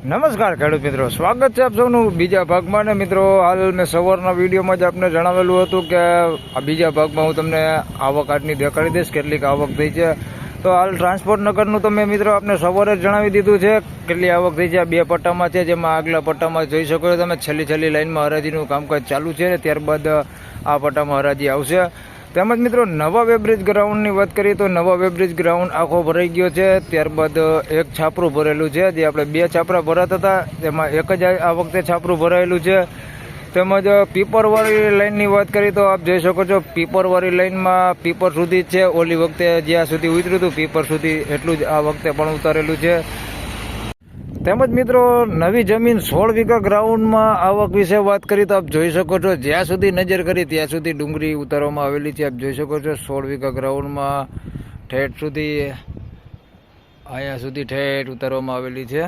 નમસ્કાર ખેડૂત મિત્રો, સ્વાગત છે આપ સૌનું બીજા ભાગમાં. ને મિત્રો, હાલ મેં સવારના વિડીયોમાં જ આપને જણાવેલું હતું કે આ બીજા ભાગમાં હું તમને આવક આજની દેખાડી દઈશ, કેટલીક આવક થઈ છે. તો હાલ ટ્રાન્સપોર્ટ નગરનું તો મેં મિત્રો આપને સવારે જણાવી દીધું છે કેટલી આવક થઈ છે આ બે પટ્ટામાં છે, જેમાં આગલા પટ્ટામાં જોઈ શકો છો તમે, છેલ્લી છેલ્લી લાઇનમાં હરાજીનું કામકાજ ચાલુ છે ત્યારબાદ આ પટ્ટામાં હરાજી આવશે. તેમજ મિત્રો, નવા વેબ્રિજ ગ્રાઉન્ડની વાત કરીએ તો નવા વેબ્રિજ ગ્રાઉન્ડ આખો ભરાઈ ગયો છે. ત્યારબાદ એક છાપરું ભરેલું છે. જે આપણે બે છાપરા ભરાતા હતા, તેમાં એક જ આ વખતે છાપરું ભરાયેલું છે. તેમજ પીપરવાળી લાઇનની વાત કરીએ તો આપ જોઈ શકો છો, પીપરવાળી લાઇનમાં પીપર સુધી જ છે. ઓલી વખતે જ્યાં સુધી ઉતર્યું હતું, પીપર સુધી એટલું જ આ વખતે પણ ઉતારેલું છે. તેમજ મિત્રો, નવી જમીન સોળ વીઘા ગ્રાઉન્ડમાં આવક વિશે વાત કરી તો આપ જોઈ શકો છો, જ્યાં સુધી નજર કરી ત્યાં સુધી ડુંગળી ઉતારવામાં આવેલી છે. આપ જોઈ શકો છો, સોળ વીઘા ગ્રાઉન્ડમાં ઠેઠ સુધી, અહીંયા સુધી ઠેઠ ઉતારવામાં આવેલી છે.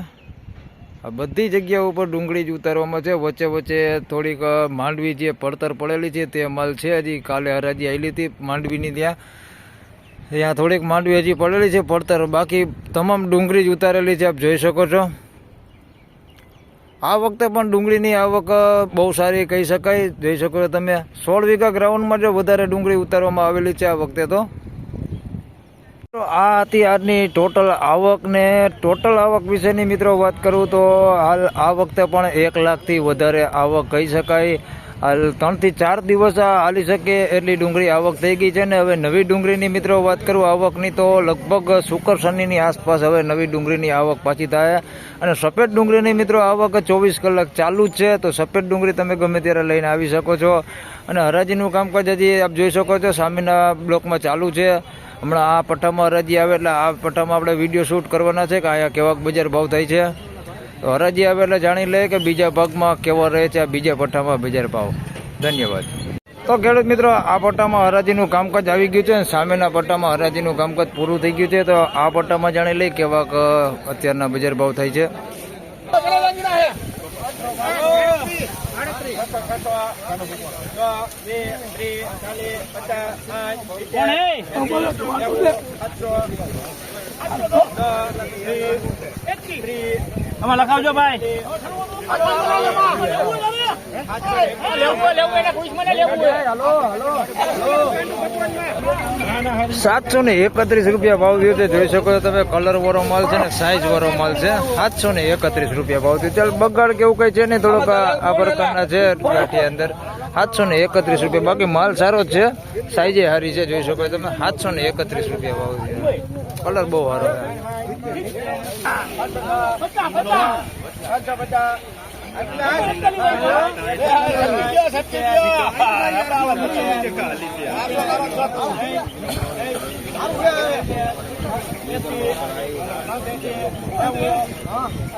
આ બધી જગ્યાઓ ઉપર ડુંગળી જ ઉતારવામાં છે. વચ્ચે વચ્ચે થોડીક માંડવી જે પડતર પડેલી છે, તે માલ છે. હજી કાલે હરાજી આવેલી હતી માંડવીની ત્યાં. ત્યાં થોડીક માંડવી હજી પડેલી છે, પડતર. બાકી તમામ ડુંગળી જ ઉતારેલી છે, આપ જોઈ શકો છો. આ વખતે પણ ડુંગળીની આવક બહુ સારી કહી શકાય. જોઈ શકો છો તમે, સોળ વીઘા ગ્રાઉન્ડમાં જો વધારે ડુંગળી ઉતારવામાં આવેલી છે આ વખતે તો આ હતી આજની ટોટલ આવક ને ટોટલ આવક વિશેની મિત્રો વાત કરું તો હાલ આ વખતે પણ એક લાખથી વધારે આવક કહી શકાય. ત્રણથી ચાર દિવસ હાલી શકે એટલી ડુંગળી આવક થઈ ગઈ છે ને હવે નવી ડુંગળીની મિત્રો વાત કરું, આવકની તો લગભગ શુક્ર શનિની આસપાસ હવે નવી ડુંગળીની આવક પાછી થાય. અને સફેદ ડુંગળીની મિત્રો આવક ચોવીસ કલાક ચાલુ જ છે, તો સફેદ ડુંગળી તમે ગમે ત્યારે લઈને આવી શકો છો. અને હરાજીનું કામકાજ હજી આપ જોઈ શકો છો, સામેના બ્લોકમાં ચાલુ છે. હમણાં આ પટ્ટામાં હરાજી આવે એટલે આ પટ્ટામાં આપણે વીડિયો શૂટ કરવાના છે કે અહીંયા કેવાક બજાર ભાવ થાય છે. તો હરાજી આવે એટલે જાણી લે કે બીજા ભાગમાં કેવો રહે છે બીજા પટ્ટામાં બજાર ભાવ. ધન્યવાદ. તો ખેડૂત મિત્રો, આ પટ્ટામાં હરાજીનું કામકાજ આવી ગયું છે અને સામેના પટ્ટામાં હરાજીનું કામકાજ પૂરું થઈ ગયું છે, તો આ પટ્ટામાં જાણી લઈ કેવા અત્યારના બજાર ભાવ થાય છે. આમાં લખાવજો ભાઈ. સાતસો ને એકત્રીસ રૂપિયા ભાવ થયો તે જોઈ શકો તમે. કલર વાળો માલ છે ને સાઈઝ વાળો માલ છે. સાતસો ને એકત્રીસ રૂપિયા ભાવ થયો. ચાલ, બગાડ કેવું કઈ છે નહીં, થોડોક આ પ્રકારના છે અંદર. સાતસો ને એકત્રીસ રૂપિયા. બાકી માલ સારો જ છે. સાઈઝે સારી છે, જોઈ શકો તમે. સાતસો ને એકત્રીસ રૂપિયા ભાવ થયો. કલર બહુ સારો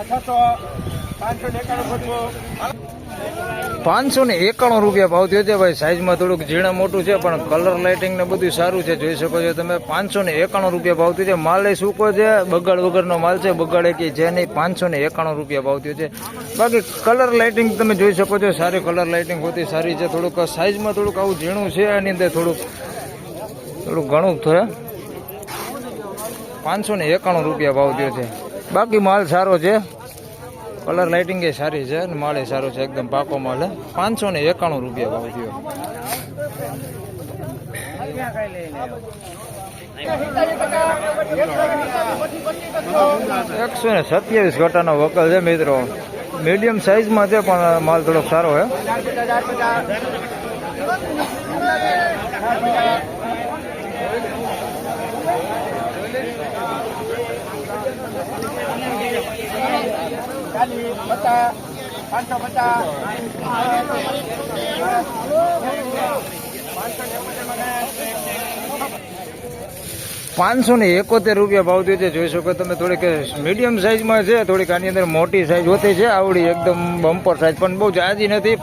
છસો પાંચસો ને એકાણું રૂપિયા ભાવ થયો છે ભાઈ. સાઈઝમાં થોડુંક ઝીણા મોટું છે, પણ કલર લાઇટિંગ ને બધું સારું છે. જોઈ શકો છો તમે, પાંચસો ને એકાણું રૂપિયા ભાવ થયો છે. માલ એ સૂકો છે, બગાડ વગરનો માલ છે. બગાડ કે છે નહીં, પાંચસો ને એકાણું રૂપિયા ભાવ થયો છે. બાકી કલર લાઇટિંગ તમે જોઈ શકો છો, સારી કલર લાઇટિંગ હોતી, સારી છે. થોડુંક સાઈઝમાં થોડુંક આવું ઝીણું છે એની અંદર થોડુંક થોડુંક ઘણું થયે પાંચસો ને એકાણું રૂપિયા ભાવ થયો છે. બાકી માલ સારો છે. કલર લાઇટિંગ એ સારી છે અને માળે સારો છે, એકદમ પાકો માલ હે. પાંચસો ને એકાણું રૂપિયા ભાવ થયો. એકસો ને સત્યાવીસ ઘટાનો વકલ છે મિત્રો. મીડિયમ સાઇઝમાં છે, પણ માલ થોડોક સારો છે પાંચસો પચાસ. પાંચસો ને એકોતેર રૂપિયા ભાવ થયો છે. જોઈ શકો તમે થોડીક મીડિયમ સાઇઝમાં છે, થોડીક આની અંદર મોટી સાઇઝ હોતી છે. આવડી એકદમ બમ્પર સાઇઝ પણ બહુ જાજી નથી.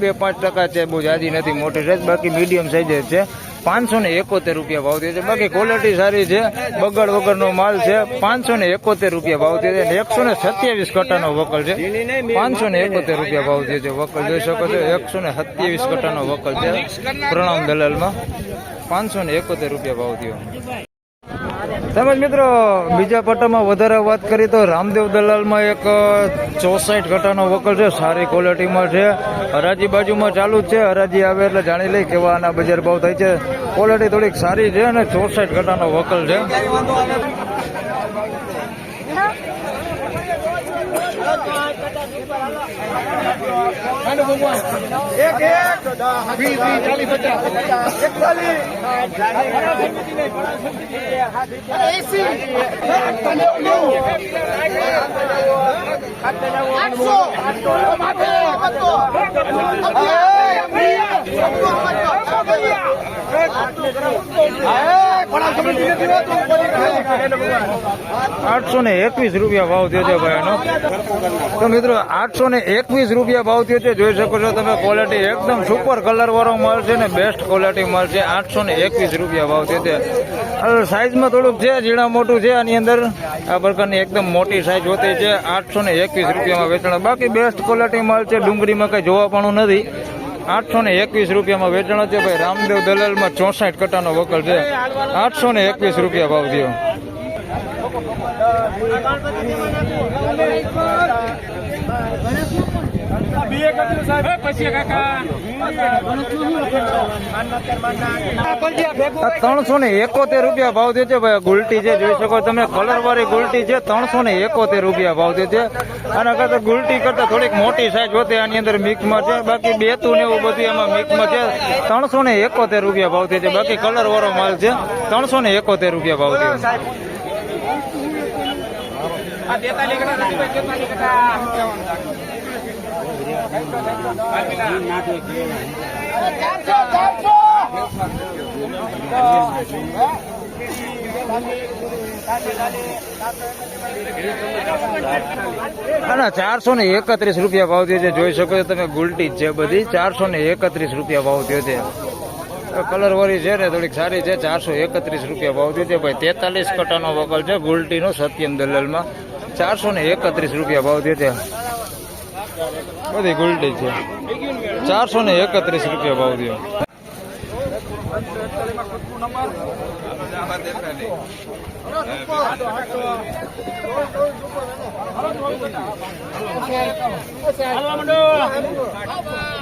બે પાંચ ટકા છે, બહુ જાજી નથી, મોટી સાઇઝ બાકી મીડિયમ સાઇઝ જ છે. પાંચસો ને એકોતેર રૂપિયા ભાવ થયો છે. બાકી ક્વોલિટી સારી છે. બગડ વગરનો માલ છે. પાંચસો ને એકોતેર રૂપિયા ભાવ થયો છે. એકસો ને સત્યાવીસ કટાનો વકલ છે. પાંચસો ને એકોતેર રૂપિયા ભાવ થયો છે વકલ. જોઈ શકો છો, એકસો ને સત્યાવીસ કટાનો વકલ છે પ્રણામ દલાલમાં. પાંચસો ને એકોતેર રૂપિયા ભાવ થયો. તેમજ મિત્રો, બીજા પટ્ટામાં વધારે વાત કરી તો રામદેવ દલાલમાં એક ચોસાઠ ઘટાનો વકલ છે, સારી ક્વોલિટીમાં છે. હરાજી બાજુમાં ચાલુ જ છે, હરાજી આવે એટલે જાણી લઈ કેવા આના બજાર ભાવ થાય છે. ક્વોલિટી થોડીક સારી છે અને ચોસાઠ ઘટાનો વકલ છે. એક એક વીસ વીસ ચાલીસ પચાસ એકતાલીસ. આઠસો ને એકવીસ રૂપિયા ભાવ થયો છે ભાઈ તો મિત્રો આઠસો ને એકવીસ રૂપિયા ભાવ થયો છે, જોઈ શકો છો તમે ક્વોલિટી એકદમ સુપર કલર વાળો માલ છે ને બેસ્ટ ક્વોલિટી માલ છે આઠસો ને એકવીસ રૂપિયા ભાવ થયો છે. સાઈઝમાં થોડુંક છે, ઝીણા મોટું છે આની અંદર. આ પ્રકારની એકદમ મોટી સાઈઝ હોતી છે આઠસો ને એકવીસ રૂપિયામાં વેચાણ. બાકી બેસ્ટ ક્વોલિટી માલ છે, ડુંગળીમાં કઈ જોવા પણ નથી. આઠસો ને એકવીસ રૂપિયામાં વેચાણ છે ભાઈ, રામદેવ દલાલમાં ચોસાઠ કટાનો વકલ છે. આઠસો ને એકવીસ રૂપિયા ભાવ થયો. આ ત્રણસો ને એકોતેર રૂપિયા ભાવ થયો છે ભાઈ ગુલટી છે જોઈ શકો તમે કલર વાળી ગુલટી છે ત્રણસો ને એકોતેર રૂપિયા ભાવ થયો છે. અને કરતા ગુલટી કરતા થોડીક મોટી સાઈઝ હોતી આની અંદર મિક્સમાં છે બાકી બેતું ને એવું બધું એમાં મિક્સમાં છે. ત્રણસો ને એકોતેર રૂપિયા ભાવ થયો છે બાકી કલર વાળો માલ છે ત્રણસો ને એકોતેર રૂપિયા ભાવ થયો ના ચારસો ને એકત્રીસ રૂપિયા ભાવ થયો છે. જોઈ શકો છો તમે ગુલટી જ છે બધી. ચારસો ને એકત્રીસ રૂપિયા ભાવ થયો છે. કલર વાળી છે ને, થોડીક સારી છે. ચારસો એકત્રીસ રૂપિયા ભાવ થયો છે. ભાઈ, તેતાલીસ કટાનો વકલ છે ગુલટીનો સત્યમ દલાલમાં ચારસો ને એકત્રીસ રૂપિયા ભાવ થયો છે. બધી ગુલટી છે. ચારસો ને એકત્રીસ રૂપિયા ભાવ દો હાલવા માંડો.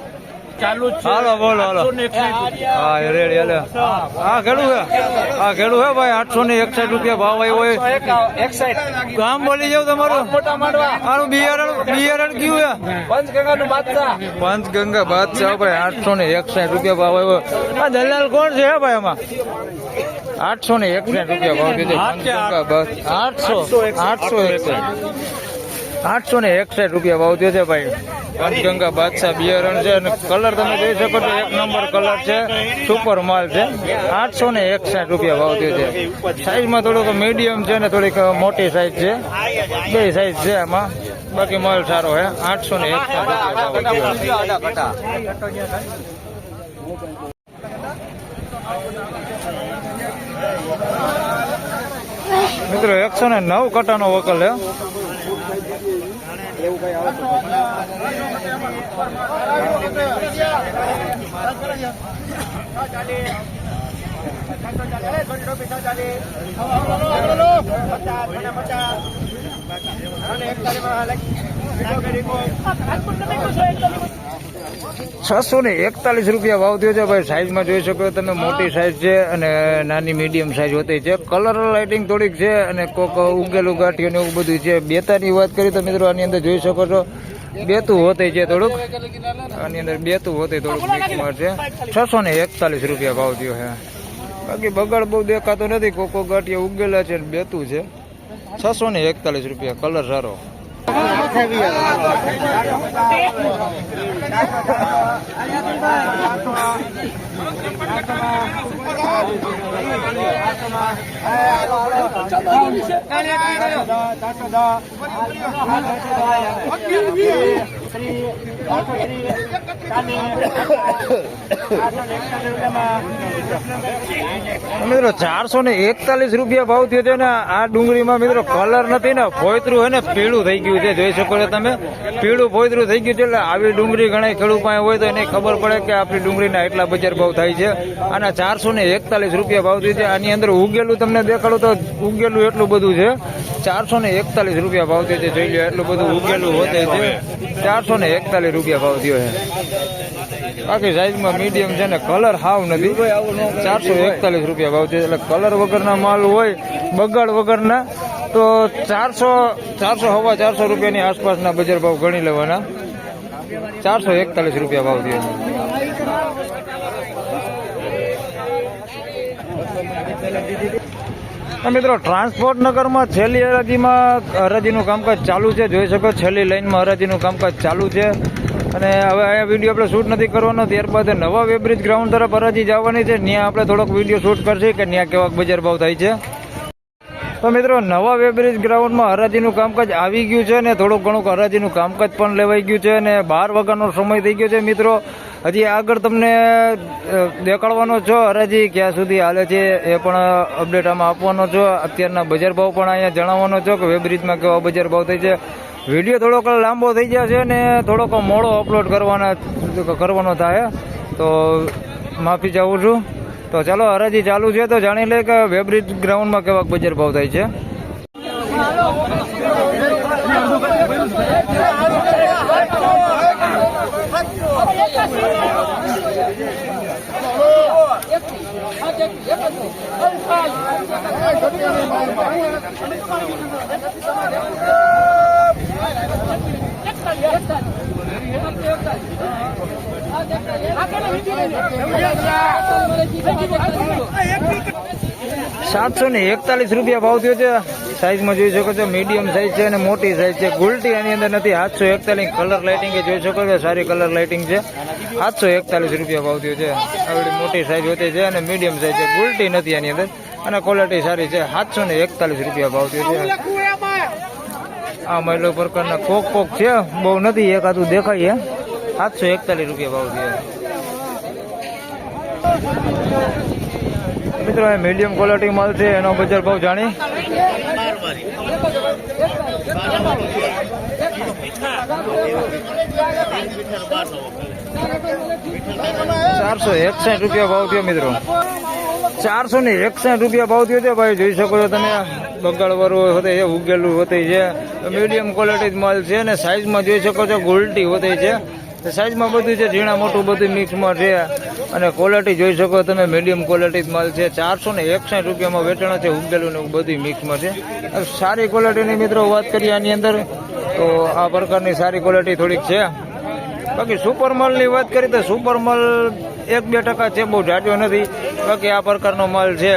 ચાલુ છે. હાલો બોલો હાલો. હા રેડી હાલે હા ઘેડું છે હા ખેડું છે ભાઈ આઠસો ને એકસાઠ રૂપિયા ભાવ આવ્યો હોય. ગામ બોલી જાવ તમારું. મોટા માંડવા. આનું બિયારણ બિયારણ કયું છે પંચગંગા નું બાદશાહ. પંચગંગા બાદશાહ ભાઈ આઠસો ને એકસાઠ રૂપિયા ભાવ આવ્યો આ દલાલ કોણ છે હે ભાઈ એમાં આઠસો ને એકસાઠ રૂપિયા ભાવ કીધો. આઠસો આઠસો એકસાઠ આઠસો ને એકસઠ રૂપિયા ભાવ થયો છે ભાઈ. ગંગા બાદશાહ બિયારણ છે અને કલર તમે જોઈ શકો છો, એક નંબર કલર છે, સુપર માલ છે. આઠસો ને એકસાઠ રૂપિયા ભાવ થયો છે. સાઈઝમાં થોડુંક મીડિયમ છે ને થોડીક મોટી સાઈઝ છે. બે સાઈઝ છે એમાં બાકી માલ સારો છે. આઠસો ને એકસાઠ મિત્રો એકસો ને નવ કટાનો વકલ હે એવું કઈ આવતું અને છસો ને એકતાલીસ રૂપિયા ભાવ થયો છે. ભાઈ સાઈઝમાં જોઈ શકો તમે. મોટી સાઈઝ છે અને નાની મીડિયમ સાઈઝ હોતી છે. કલર લાઇટિંગ થોડીક છે અને કોક ઉગેલું ગાંઠિયું ને એવું બધું છે. બેતાની વાત કરી તો મિત્રો આની અંદર જોઈ શકો છો. બેતું હોતી છે થોડુંક. આની અંદર બેતું હોતી થોડુંક મિક્સમાં છે. છસો ને એકતાલીસ રૂપિયા ભાવ થયો છે. બાકી બગાડ બહુ દેખાતો નથી. કોકો ગાંઠિયા ઉગેલા છે બેતું છે. છસો ને એકતાલીસ રૂપિયા કલર સારો. ચારસો દસ શ્રી આઠસો મિત્રો ચારસો ને એકતાલીસ રૂપિયા ભાવ થયો છે ને આ ડુંગળીમાં મિત્રો કલર નથી ને ફોયતરું હોય ને, પીળું થઈ ગયું છે. જોઈ શકો છો તમે. પીળું ફોયતરું થઈ ગયું છે એટલે આવી ડુંગળી ઘણા ખેડૂત પાસે હોય તો એને ખબર પડે કે આપણી ડુંગળીના એટલા બજાર ભાવ થાય છે. અને ચારસો ને એકતાલીસ રૂપિયા ભાવ થયો છે. આની અંદર ઉગેલું તમને દેખાડું તો ઉગેલું એટલું બધું છે. ચારસો ને એકતાલીસ રૂપિયા ભાવ થયો છે. જોઈ લો, એટલું બધું ઉગેલું હોતે છે. ચારસો ને એકતાલીસ રૂપિયા ભાવ થયો છે. બાકી સાઈઝમાં મીડિયમ છે ને કલર હાવ નથી. ચારસો એકતાલીસ રૂપિયા ભાવ થયો એટલે કલર વગરના માલ હોય, બગાડ વગરના, તો ચારસો ચારસો હવા ચારસો રૂપિયાની આસપાસના બજાર ભાવ ગણી લેવાના. ચારસો એકતાલીસ રૂપિયા ભાવ થયો મિત્રો, ટ્રાન્સપોર્ટ નગરમાં છેલ્લી હરાજીમાં હરાજીનું કામકાજ ચાલુ છે. જોઈ શકો છેલ્લી લાઇનમાં હરાજીનું કામકાજ ચાલુ છે. અને હવે અહીંયા વીડિયો આપણે શૂટ નથી કરવાનો. ત્યારબાદ નવા વેબ્રિજ ગ્રાઉન્ડ તરફ હરાજી જવાની છે. ત્યાં આપણે થોડોક વીડિયો શૂટ કરશે કે ત્યાં કેવા બજાર ભાવ થાય છે. તો મિત્રો, નવા વેબ્રિજ ગ્રાઉન્ડમાં હરાજીનું કામકાજ આવી ગયું છે ને થોડુંક ઘણું હરાજીનું કામકાજ પણ લેવાઈ ગયું છે અને બાર વાગ્યાનો સમય થઈ ગયો છે. મિત્રો, હજી આગળ તમને દેખાડવાનો છો હરાજી, ક્યાં સુધી હાલે છે એ પણ અપડેટ આમાં આપવાનો છો. અત્યારના બજાર ભાવ પણ અહીંયા જણાવવાનો છો કે વેબ્રિજમાં કેવા બજાર ભાવ થઈ છે. વીડિયો થોડોક લાંબો થઈ જશે ને થોડોક મોડો અપલોડ કરવાના, કરવાનો થાય. તો માફી ચાહું છું. તો ચાલો, હરાજી ચાલુ છે તો જાણી લે કે વેબ્રિજ ગ્રાઉન્ડમાં કેવા બજાર ભાવ થાય છે. સાતસો ને એકતાલીસ રૂપિયા ભાવ થયો છે. સાઈઝમાં જોઈ શકો છો મીડિયમ સાઈઝ છે અને મોટી સાઈઝ છે. ગુલટી આની અંદર નથી, સાતસો એકતાલીસ કલર લાઇટિંગ જોઈ શકો છો, સારી કલર લાઇટિંગ છે. સાતસો એકતાલીસ રૂપિયા ભાવ થયો છે. આવડી મોટી સાઈઝ હોતી છે અને મીડિયમ સાઈઝ છે. ગુલટી નથી આની અંદર અને ક્વોલિટી સારી છે. સાતસો ને એકતાલીસ રૂપિયા ભાવ થયો છે. આ મહિલો પ્રકારના કોક કોક છે, બહુ નથી એકાદું દેખાય સાતસો એકતાલીસ રૂપિયા ભાવ થયો મિત્રો એ મીડિયમ ક્વોલિટી માલ છે, એનો બજાર ભાવ જાણી? ચારસો એકસાઠ રૂપિયા ભાવ થયો, મિત્રો. ચારસો ને એકસાઠ રૂપિયા ભાવ થયો છે, ભાઈ, જોઈ શકો છો તમે બગાડવાળું હોતે છે, ઉગેલું હોતે છે. મીડિયમ ક્વોલિટી માલ છે અને સાઈઝમાં જોઈ શકો છો, ગોલ્ટી હોતે છે. સાઈઝમાં બધું છે, ઝીણા મોટું બધું મિક્સમાં છે અને ક્વોલિટી જોઈ શકો તમે મીડિયમ ક્વોલિટી માલ છે. ચારસો ને એકસાઠ રૂપિયામાં વેચાણ છે ઉગેલું ને બધું મિક્સમાં છે. સારી ક્વોલિટીની મિત્રો વાત કરીએ આની અંદર, તો આ પ્રકારની સારી ક્વોલિટી થોડીક છે. બાકી સુપર માલની વાત કરીએ તો સુપર માલ એક બે ટકા છે, બહુ જાજો નથી. બાકી આ પ્રકારનો માલ છે.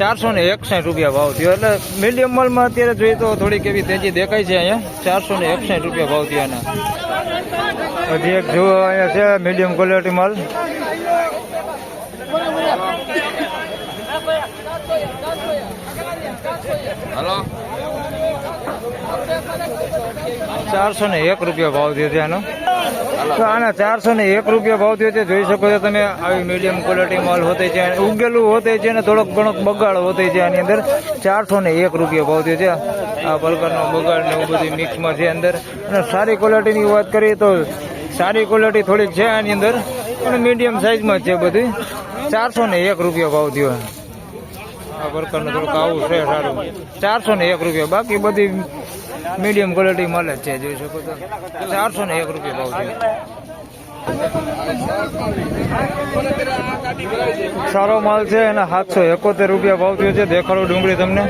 ચારસો ને એકસાઠ રૂપિયા ભાવ થયો. એટલે મીડિયમ માલમાં અત્યારે જોઈએ તો થોડીક એવી તેજી દેખાય છે અહીંયા. ચારસો ને એકસાઠ રૂપિયા ભાવ થયાના હજી એક જુઓ અહીંયા છે મીડિયમ ક્વોલિટી માલ ચારસો ને એક રૂપિયા ભાવ થયો છે આનો. તો આના ચારસો ને એક રૂપિયા ભાવ થયો છે. જોઈ શકો છો તમે, આવી મીડિયમ ક્વોલિટી માલ હોતે છે ઉગેલું હોતે છે, અને થોડોક ઘણોક બગાડ હોતે છે આની અંદર. ચારસો ને એક રૂપિયા ભાવ થયો છે. આ પ્રકારનો બગાડ ને એવું બધું મિક્સમાં છે અંદર. અને સારી ક્વોલિટીની વાત કરીએ તો સારી ક્વોલિટી થોડીક છે આની અંદર. અને મીડિયમ સાઇઝમાં છે બધી. ચારસો ને એક રૂપિયા ભાવ થયો. આ પ્રકારનું થોડુંક આવું છે સારું. ચારસો ને એક રૂપિયા. બાકી બધી મીડિયમ ક્વોલિટી મળે છે, જોઈ શકો તો ચારસો ને એક રૂપિયા ભાવ છે. સારો માલ છે એના સાતસો એકોતેર રૂપિયા ભાવ થયો છે. દેખાડો ડુંગળી તમને.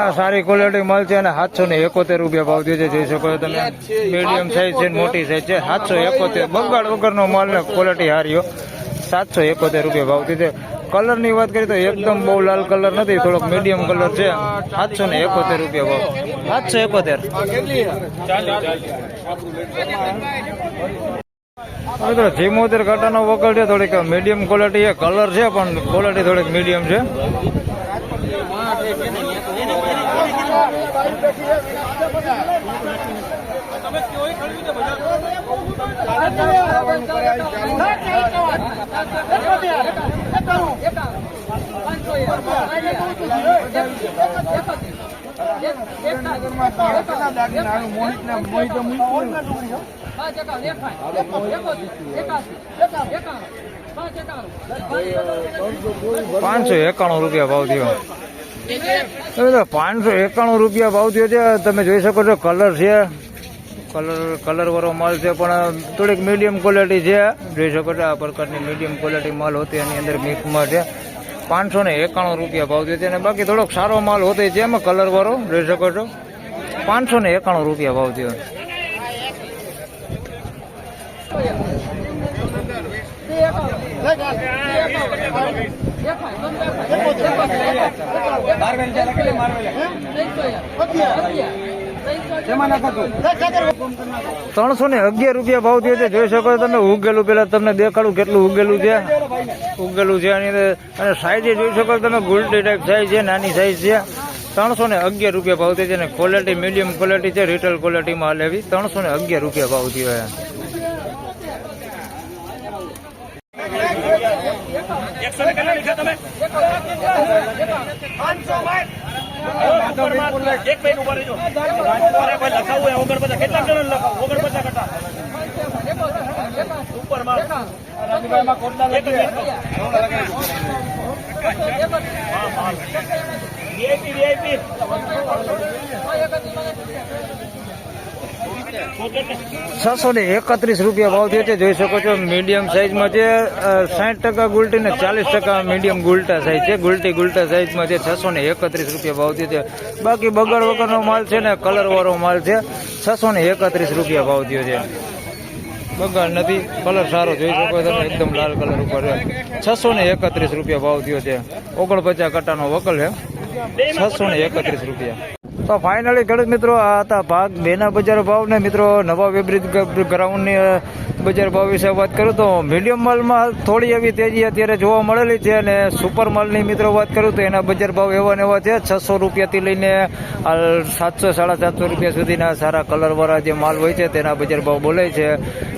આ સારી ક્વોલિટી માલ છે અને સાતસો ને એકોતેર રૂપિયા ભાવ થયો છે. જોઈ શકો છો તમે. મીડિયમ સાઈઝ છે મોટી સાઈઝ છે. સાતસો એકોતેર. બગાડ વગરનો માલ ને ક્વોલિટી હારી સાતસો એકોતેર રૂપિયા ભાવ થયો છે. કલરની વાત કરીએ તો એકદમ બહુ લાલ કલર નથી, થોડોક મીડિયમ કલર છે. સાતસો ને એકોતેર રૂપિયા ભાવ. સાતસો એકોતેર. મિત્રો, જીમોતેર કાંટાનો વકલ છે, થોડીક મીડિયમ ક્વોલિટી છે કલર છે, પણ ક્વોલિટી થોડીક મીડિયમ છે. પાંચસો એકાણું રૂપિયા ભાવ થયો. પાંચસો એકાણું રૂપિયા ભાવ થયો છે, તમે જોઈ શકો છો, કલર છે. કલર કલર વાળો માલ છે, પણ થોડીક મીડિયમ ક્વોલિટી છે. જોઈ શકો છો, આ પ્રકારની મીડિયમ ક્વોલિટી માલ હોતી, એની અંદર મિક્સમાં છે. પાંચસો ને એકાણું રૂપિયા ભાવ છે, અને બાકી થોડોક સારો માલ હોતો છે, એમાં કલર વાળો, જોઈ શકો છો. પાંચસો ને એકાણું રૂપિયા ભાવ થયો ત્રણસો ને અગિયાર રૂપિયા ભાવ થયો છે. જોઈ શકો તમે ઉગેલું પેલા તમને દેખાડું કેટલું ઉગેલું છે. ઉગેલું છે અને અંદર. અને સાઈઝે જોઈ શકો તમે ગોલ્ડી ટાઈપ સાઈઝ છે નાની સાઈઝ છે. ત્રણસો ને અગિયાર રૂપિયા ભાવ થયો છે અને ક્વોલિટી મીડિયમ ક્વોલિટી છે રિટેલ ક્વોલિટીમાં હાલ એવી. ત્રણસો ને અગિયાર રૂપિયા ભાવ થયો છે એક મિનિટ ઊભા કેટલા જણ લખાવું ઓગણપચાસ કટા ઉપર વીઆઈપી વીઆઈપી છસો ને એકત્રીસ રૂપિયા ભાવ થયો છે. જોઈ શકો છો મીડિયમ સાઇઝમાં છે. સાઠ ટકા ગુલટી ને ચાલીસ ટકા મીડિયમ ગુલટા સાઇઝ છે. ગુલટી ગુલટા સાઇઝમાં છે. છસો ને એકત્રીસ રૂપિયા ભાવ થયો છે. બાકી બગર વગરનો માલ છે ને કલર વાળો માલ છે. છસો ને એકત્રીસ રૂપિયા ભાવ થયો છે. બગાડ નથી કલર સારો જોઈ શકો તમે, એકદમ લાલ કલર ઉપર છસો ને એકત્રીસ રૂપિયા ભાવ થયો છે. ઓગણપચાસ કટ્ટાનો વકલ છે. છસો ને એકત્રીસ રૂપિયા. તો ફાઇનલી ખેડૂત મિત્રો, આ હતા ભાગ. બેના બજાર ભાવ ને મિત્રો નવા વેબ્રિજ ગ્રાઉન્ડની બજાર ભાવ વિશે વાત કરું તો મીડિયમ માલમાં થોડી એવી તેજી અત્યારે જોવા મળેલી છે અને સુપર માલની મિત્રો વાત કરું તો એના બજાર ભાવ એવા ને એવા છે, છસો રૂપિયાથી લઈને સાતસો, સાડા સાતસો રૂપિયા સુધીના સારા કલરવાળા જે માલ હોય છે, તેના બજાર ભાવ બોલે છે.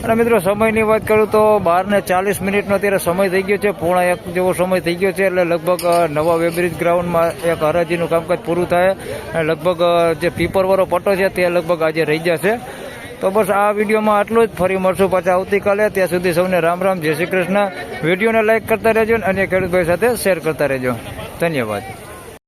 અને મિત્રો સમયની વાત કરું તો બાર ને ચાલીસ મિનિટનો અત્યારે સમય થઈ ગયો છે, પોણા એક જેવો સમય થઈ ગયો છે, એટલે લગભગ નવા વેબ્રિજ ગ્રાઉન્ડમાં એક હરાજીનું કામકાજ પૂરું થાય. અને લગભગ જે પીપરવાળો પટ્ટો છે, તે લગભગ આજે રહી જશે. તો બસ આ વિડીયોમાં આટલું જ. ફરી મળશું પાછા આવતીકાલે. ત્યાં સુધી સૌને રામ રામ, જય શ્રી કૃષ્ણ. વિડીયોને લાઇક કરતા રહેજો અને ખેડૂતભાઈ સાથે શેર કરતા રહેજો. ધન્યવાદ.